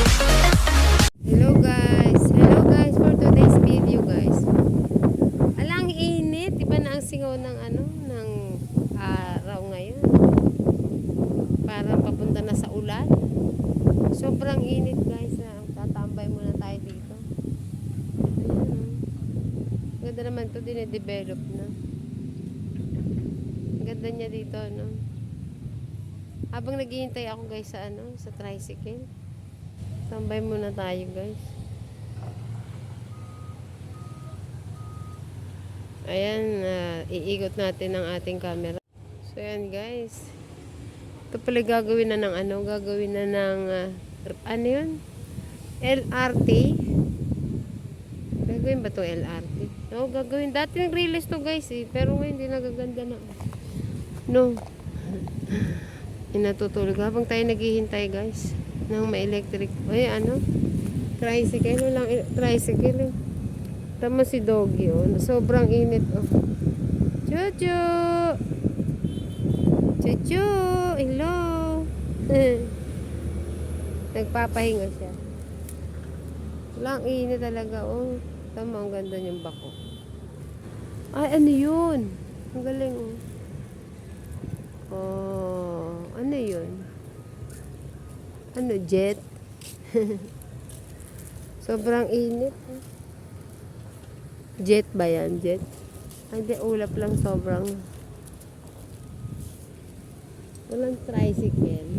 Hello guys! Hello guys for today's video guys. Alang init, di ba na ang singaw ng ano, ng araw ngayon. Parang papunta na sa ulan. Sobrang init guys tatambay muna tayo dito. Ganda naman to, dinedevelop na. Ganda niya dito, no? Habang naghihintay ako guys sa ano, sa tricycle. Tambay muna tayo guys. Ayan, ah, iikot natin ang ating camera. So ayan guys. Ito pala gagawin na ng ano, gagawin na ng, r- ano yun? LRT. Gagawin ba to LRT? No, gagawin. Dati nag-release to guys eh. Pero ngayon hindi nagaganda na. No. Inatutulog. Habang tayo naghihintay guys ng ma-electric. Ay, ano? Tricycle. Walang tricycle eh. Tama si Doggy oh. Sobrang init oh. Chuchu! Chuchu! Hello! Nagpapahinga siya. Walang init talaga oh. Tama, ang ganda niyang bako. Ay, ano yun? Ang galing oh. Oh, ano yun? Ano, jet? Sobrang init. Jet ba yan? Jet? Ay, di, ulap lang sobrang. Walang tricycle.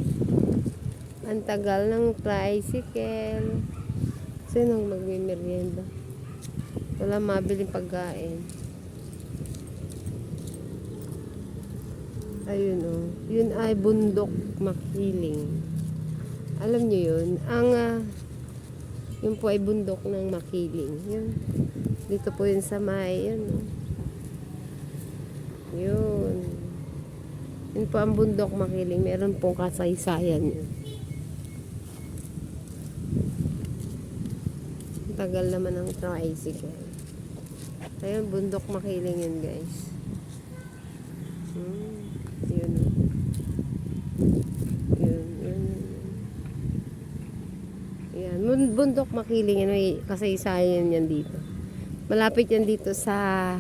Ang tagal ng tricycle. Sinong magmimerienda? Wala mabiling pagkain. Ayun oh. Yun ay bundok makiling. Alam niyo yun? Ang ah, yun po ay bundok ng makiling. Yun. Dito po yun sa may, yun. Yun. Yun po ang bundok makiling. Meron pong kasaysayan yun. Ang Tagal naman ng tricycle. Ayun, bundok makiling yun guys. Hmm. Yun. Yun, yun. Yan. Bun- Bundok makiling. May kasaysayan yan dito. Malapit yan dito sa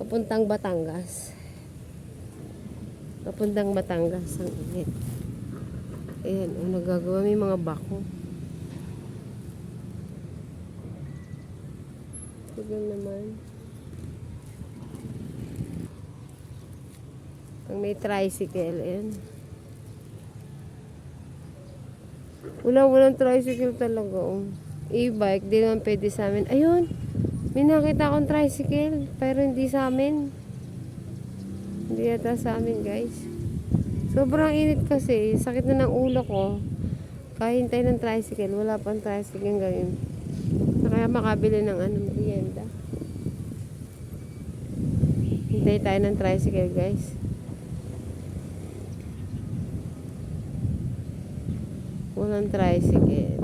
papuntang Batangas. Papuntang Batangas. Ang init. Ayan. Ang nagagawa. May mga bako. Tagal naman. Ang may tricycle, ayan. Wala, walang tricycle talaga, oh. E-bike, di naman pwede sa amin. Ayun! May nakita akong tricycle, pero hindi sa amin. Hindi yata sa amin, guys. Sobrang init kasi. Sakit na ng ulo ko. Kahintay ng tricycle. Wala pang tricycle ngayon. Kaya makabili ng ano, merienda. Hintay tayo ng tricycle, guys. Walang tricycle.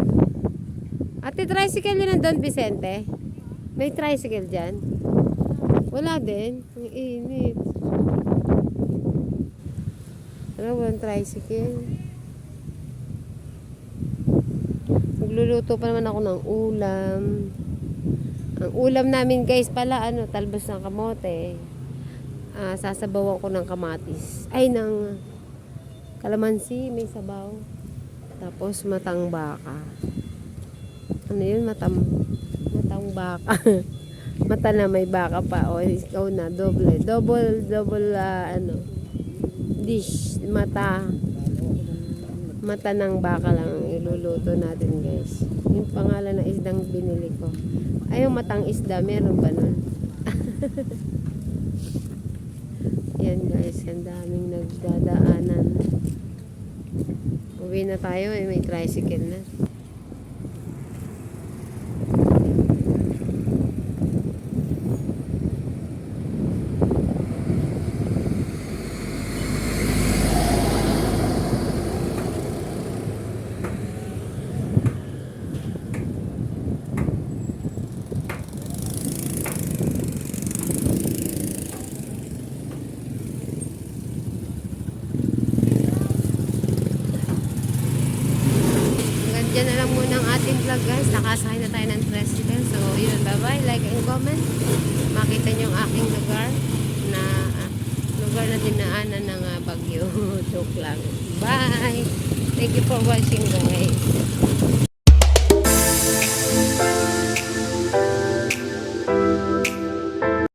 Ate, tricycle yun nandun, Vicente? May tricycle dyan? Wala din. Ang init. Wala, walang tricycle. Nagluluto pa naman ako ng ulam. Ang ulam namin guys pala, ano, talbos ng kamote. Ah, sasabawan ko ng kamatis. Ay, ng kalamansi, may sabaw. Tapos matang baka. Ano yun? Matam, matang baka. Mata na may baka pa. O, ikaw na. Doble. Double, double, ah, ano, dish. Mata. Mata ng baka lang ang iluluto natin, guys. Yung pangalan ng isdang binili ko. Ay, yung matang isda. Meron ba nun? Yan, guys. Ang daming nagdadaanan. Uwi na tayo. Eh, may tricycle na. Ang dyan na lang muna ang ating vlog guys. Nakasakay na tayo ng tricycle. So, yun. Bye-bye. Like and comment. Makita nyo ang aking lugar na ah, lugar na dinaanan ng ah, bagyo. Joke lang. Bye! Thank you for watching guys.